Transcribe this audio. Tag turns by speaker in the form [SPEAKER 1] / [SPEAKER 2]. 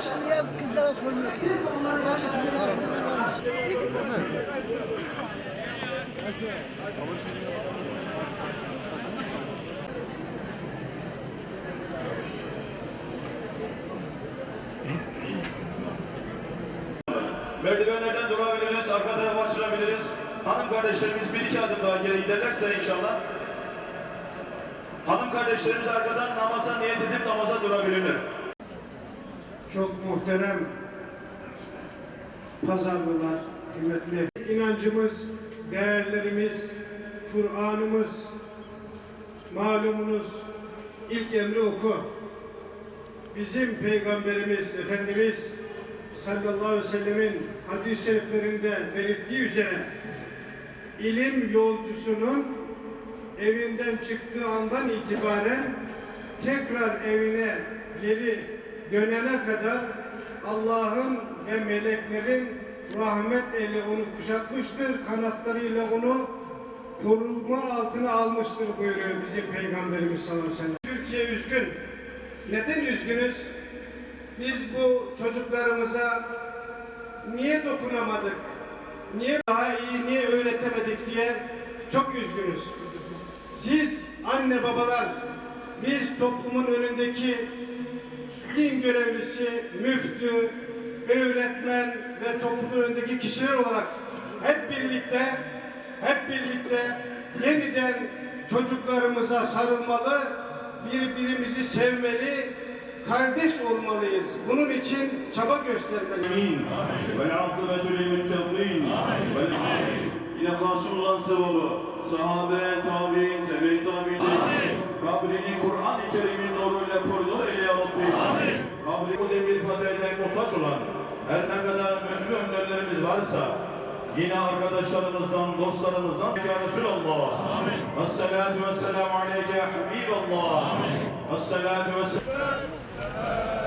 [SPEAKER 1] şimdi ya kızlara soruyorum.
[SPEAKER 2] Merdivenlerden durabiliriz, arka tarafa açılabiliriz. Hanım kardeşlerimiz bir iki adım daha geri giderlerse inşallah. Hanım kardeşlerimiz arkadan namaza niyet edip namaza durabilirler.
[SPEAKER 3] Çok muhterem pazarlılar, kıymetli inancımız, değerlerimiz, Kur'an'ımız, malumunuz ilk emri oku. Bizim Peygamberimiz, Efendimiz sallallahu aleyhi ve sellemin hadis-i şeriflerinde belirttiği üzere ilim yolcusunun evinden çıktığı andan itibaren tekrar evine geri dönene kadar Allah'ın ve meleklerin rahmet eli onu kuşatmıştır, kanatlarıyla onu koruma altına almıştır buyuruyor bizim Peygamberimiz sallallahu aleyhi ve sellem. Türkiye üzgün. Neden üzgünüz? Biz bu çocuklarımıza niye dokunamadık? Niye daha iyi, niye öğretemedik diye çok üzgünüz. Siz anne babalar, biz toplumun önündeki din görevlisi, müftü ve öğretmen ve toplumun önündeki kişiler olarak hep birlikte hep birlikte yeniden çocuklarımıza sarılmalı, birbirimizi sevmeli, kardeş olmalıyız. Bunun için çaba göstermeliyiz.
[SPEAKER 2] Vel akıbetü. Yine sahabe, tabi'in, tebe-i kabrini Kur'an-ı Kerim'in nuruyla korunur eyle ya Rabbi. Kabri bu demir fatiha'ya muhtaç olan her ne kadar mühim önderlerimiz varsa yine arkadaşlarımızdan, dostlarımızdan Ya Resulallah. Vessalatu vesselamu aleyke ya Habiballah. Vessalatu vesselamu